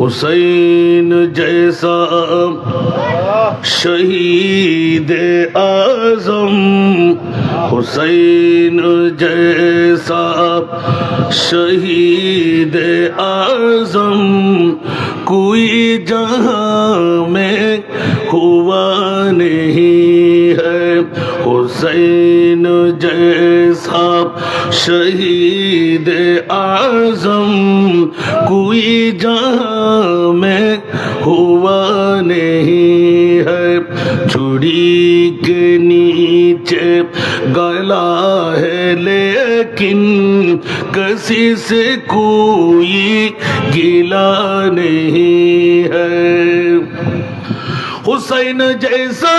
حسین جیسا شہید اعظم حسین جیسا شہید اعظم کوئی جہاں میں ہوا نہیں ہے حسین جیسا شہید اعظم کوئی جہاں میں ہوا نہیں ہے۔ چوڑی کے نیچے گلا ہے، لیکن کسی سے کوئی گلا نہیں ہے۔ حسین جیسا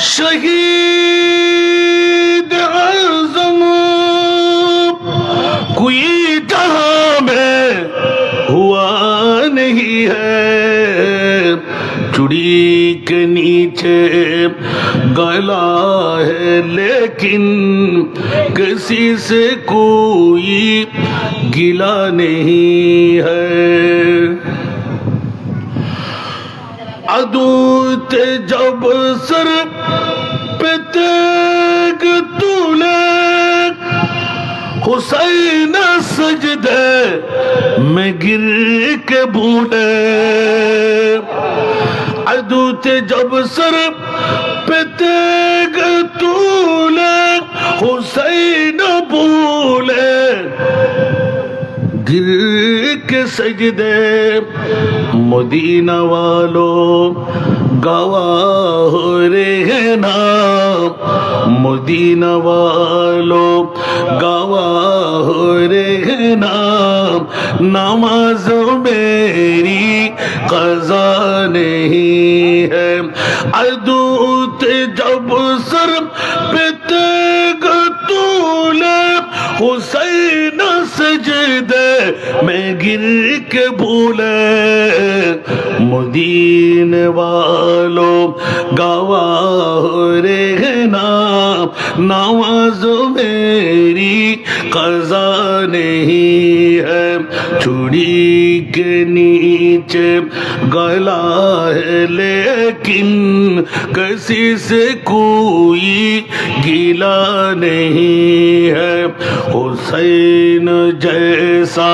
شہید چڑی کے نیچے گلا ہے، لیکن کسی سے کوئی گلا نہیں ہے۔ ادوت جب سر پہ تیگ تولے، حسین سجدے میں گر کے بھولے ادوت جب سر پہ تیگ تولے حسین بھولے گر کے سجدے مدینہ والو گواہ ہو رہے نا مدینہ والو گواہ ہو رہے نا نماز میری قضا نہیں ہے ادوت جب سر پہ تیگ تولے حسین سجدے میں گر کے بھولے مدین والو گواہ رہنا نواز میری قضا نہیں ہے چوڑی کے نیچے گلا ہے لیکن کسی سے کوئی گلا نہیں ہے۔ حسین جیسا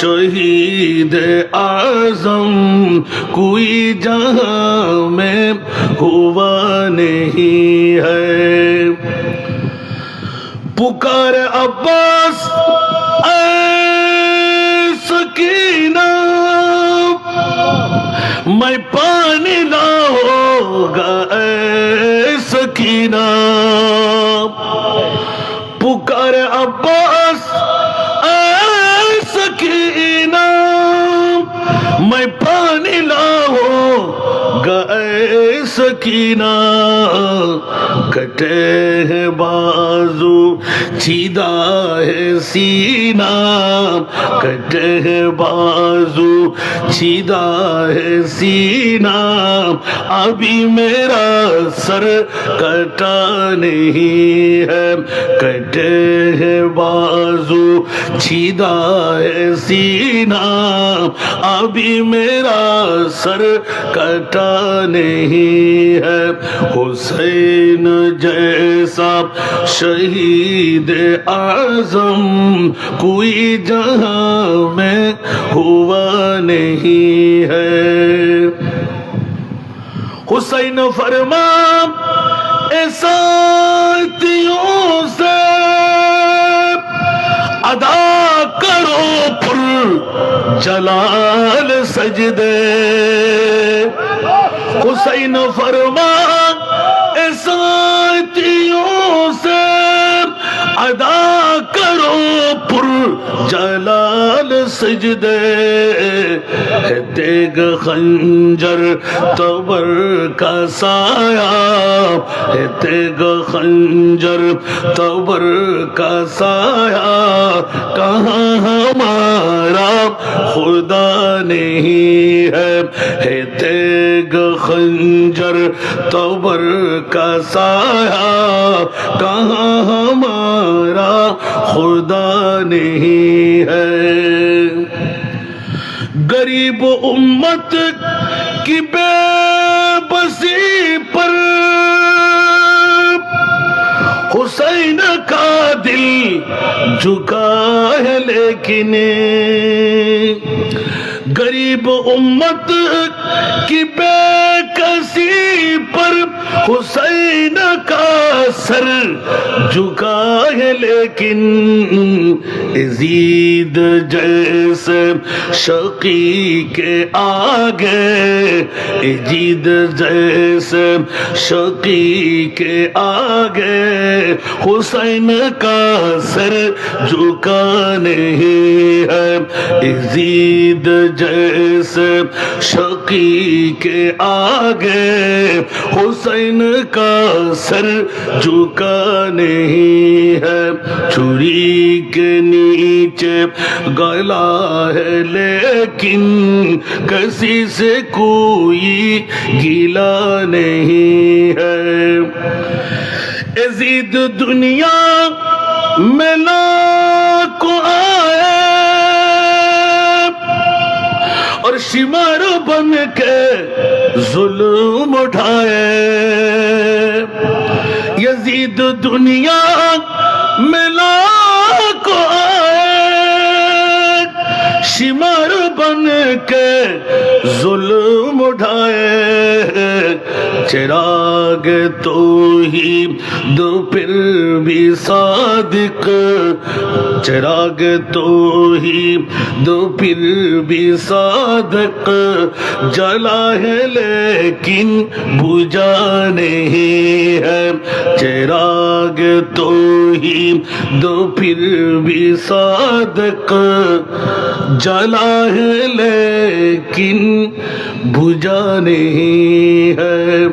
شہید اعظم کوئی جہاں میں ہوا نہیں ہے۔ پکار عباس اے سکینہ میں پانی نہ ہوگا اے سکینہ پکار عباس سکینہ کٹے ہیں بازو، چیدہ ہے سینہ کٹے ہیں بازو، چیدہ ہے سینہ ابھی میرا سر کٹا نہیں ہے، کٹے ہیں بازو چیدہ ہے سینہ ابھی میرا سر کٹا نہیں ہے۔ حسین جیسا شہید اعظم کوئی جہاں میں ہوا نہیں ہے۔ حسین فرما اے کرو پر جلال سجدے حسین فرما اے ساتھیوں سے ادا کرو پر جلال سجدے ہے تیگ خنجر تبر کا سایہ ہے تیگ خنجر تبر کا سایہ کہاں ہمارا خدا نہیں ہے ہے تیگ خنجر تبر کا سایہ کہاں ہمارا خدا نہیں ہے۔ غریب امت کی بے بسی پر حسین کا دل جھکا ہے لیکن غریب امت کی بے کسی پر حسین سر جھکا ہے لیکن عزید جیسے شقی کے آگے ازید جیسے شقی کے آگے حسین کا سر جھکا نہیں ہے۔ ازید جیسے شقی کے آگے حسین کا سر جھکا نہیں ہے۔ چھری کے نیچے گلا ہے لیکن کسی سے کوئی گیلا نہیں ہے۔ ازید دنیا میں لاکھوں آئے اور شمار بن کے ظلم اٹھائے۔ یزید دنیا میں لاکھوں آئے، شمار بن کے ظلم چراغ تو ہی دو پھر بھی صادق، چراغ تو ہی۔ دو پھر بھی صادق، جلا ہے لیکن بجھا نہیں ہے۔ چراغ تو ہی۔ دو پھر بھی صادق، جلا ہے لیکن بجھا نہیں ہے۔